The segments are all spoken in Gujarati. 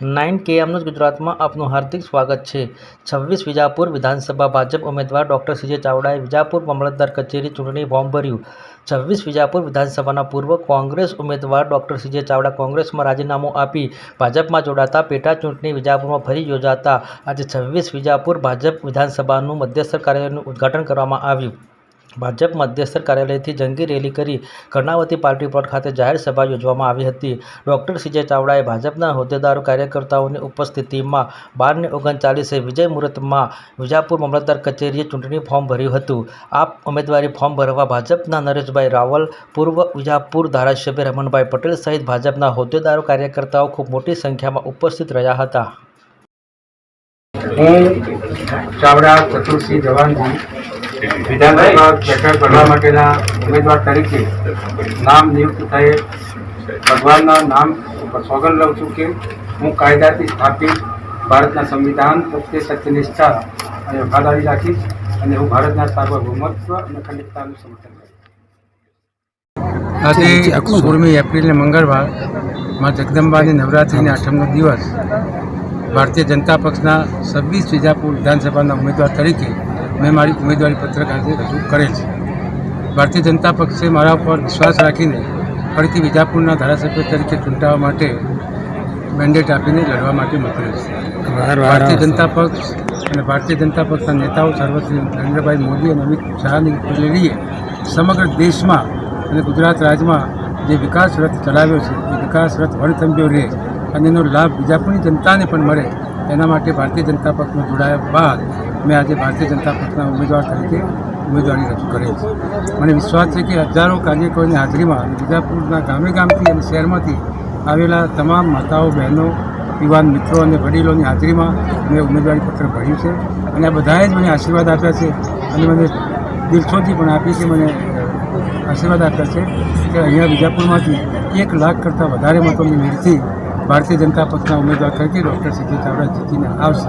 નાઇન કેએમનું ગુજરાતમાં આપનું હાર્દિક સ્વાગત છે. છવ્વીસ વિજાપુર વિધાનસભા ભાજપ ઉમેદવાર ડૉક્ટર સીજે ચાવડાએ વિજાપુર મામલતદાર કચેરી ચૂંટણી ફોર્મ ભર્યું. છવ્વીસ વિજાપુર વિધાનસભાના પૂર્વ કોંગ્રેસ ઉમેદવાર ડૉક્ટર સીજે ચાવડા કોંગ્રેસમાં રાજીનામું આપી ભાજપમાં જોડાતા પેટા ચૂંટણી વિજાપુરમાં ફરી યોજાતા. આજે છવ્વીસ વિજાપુર ભાજપ વિધાનસભાનું મધ્યસ્થ કાર્યાલયનું ઉદ્ઘાટન કરવામાં આવ્યું. ભાજપ મધ્યસ્થ કાર્યાલયથી જંગી રેલી કરી કર્ણાવતી પાર્ટી પ્લોટ ખાતે જાહેર સભા યોજવામાં આવી હતી. ડૉક્ટર સીજે ચાવડાએ ભાજપના હોદ્દેદારો, કાર્યકર્તાઓની ઉપસ્થિતિમાં બારને ઓગણચાલીસે વિજય મુહૂર્તમાં વિજાપુર મામલતદાર કચેરીએ ચૂંટણી ફોર્મ ભર્યું હતું. આ ઉમેદવારી ફોર્મ ભરવા ભાજપના નરેશભાઈ રાવલ, પૂર્વ વિજાપુર ધારાસભ્ય રમણભાઈ પટેલ સહિત ભાજપના હોદ્દેદારો, કાર્યકર્તાઓ ખૂબ મોટી સંખ્યામાં ઉપસ્થિત રહ્યા હતા. હું ચાવડા ચતુરસિંહ જવાનજી. વિધાનસભા બેઠક માટેના ઉમેદવાર તરીકે નામ નિયુક્ત થયેલ ભગવાનના નામ ઉપર સોગંદ લઉં છું કે હું કાયદાથી સ્થાપિત ભારતના સંવિધાન પ્રત્યે સત્યનિષ્ઠા અને વફાદારી રાખીશ અને હું ભારતના સાર્વભૌમત્વ અને અખંડિતતાનું સમર્થન કરીશ. આજે સોળમી મંગળવાર, માં જગદંબાની નવરાત્રિના આઠમનો દિવસ, ભારતીય જનતા પક્ષના છવ્વીસ વિજાપુર વિધાનસભાના ઉમેદવાર તરીકે મેં મારી ઉમેદવારી પત્રક આજે રજૂ કરેલ છે. ભારતીય જનતા પક્ષે મારા ઉપર વિશ્વાસ રાખીને ફરીથી વિજાપુરના ધારાસભ્ય તરીકે ચૂંટાવા માટે મેન્ડેટ આપીને લડવા માટે મોકલ્યો છે. ભારતીય જનતા પક્ષ અને ભારતીય જનતા પક્ષના નેતાઓ સર્વશ્રી નરેન્દ્રભાઈ મોદી અને અમિત શાહની પ્રેરણીએ સમગ્ર દેશમાં અને ગુજરાત રાજ્યમાં જે વિકાસ રથ ચલાવ્યો છે એ વિકાસ રથ વણથંભ્યો રહે અને એનો લાભ બીજાપુરની જનતાને પણ મળે એના માટે ભારતીય જનતા પક્ષમાં જોડાયા બાદ મેં આજે ભારતીય જનતા પક્ષના ઉમેદવાર તરીકે ઉમેદવારી રજૂ કરેલ છે. મને વિશ્વાસ છે કે હજારો કાર્યકરોની હાજરીમાં વિજાપુરના ગામે ગામથી અને શહેરમાંથી આવેલા તમામ માતાઓ, બહેનો, યુવાન મિત્રો અને વડીલોની હાજરીમાં મેં ઉમેદવારી પત્ર ભર્યું છે અને આ બધાએ જ મને આશીર્વાદ આપ્યા છે અને મને દિલસોથી પણ આપી છે, મને આશીર્વાદ આપ્યા છે કે અહીંયા વિજાપુરમાંથી એક લાખ કરતાં વધારે મતોની મેળથી ભારતીય જનતા પક્ષના ઉમેદવાર તરીકે ડૉક્ટર સીજે ચાવડા જીતીને આવશે.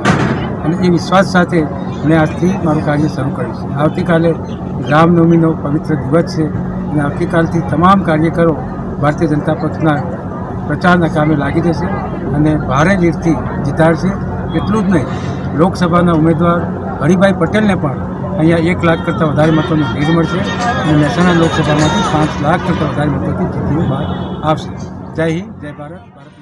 અને એ વિશ્વાસ સાથે મેં આજથી મારું કાર્ય શરૂ કર્યું છે. આવતીકાલે રામનવમીનો પવિત્ર દિવસ છે અને આવતીકાલથી તમામ કાર્યકરો ભારતીય જનતા પક્ષના પ્રચારના કામે લાગી જશે અને ભારે લીડથી જીતાડશે. એટલું જ નહીં, લોકસભાના ઉમેદવાર હરિભાઈ પટેલને પણ અહીંયા એક લાખ કરતાં વધારે મતોની લીડ મળશે અને મહેસાણા લોકસભામાંથી પાંચ લાખ કરતાં વધારે મતોથી જીતીને બહાર આવશે. જય હિન્દ, જય ભારત ભારત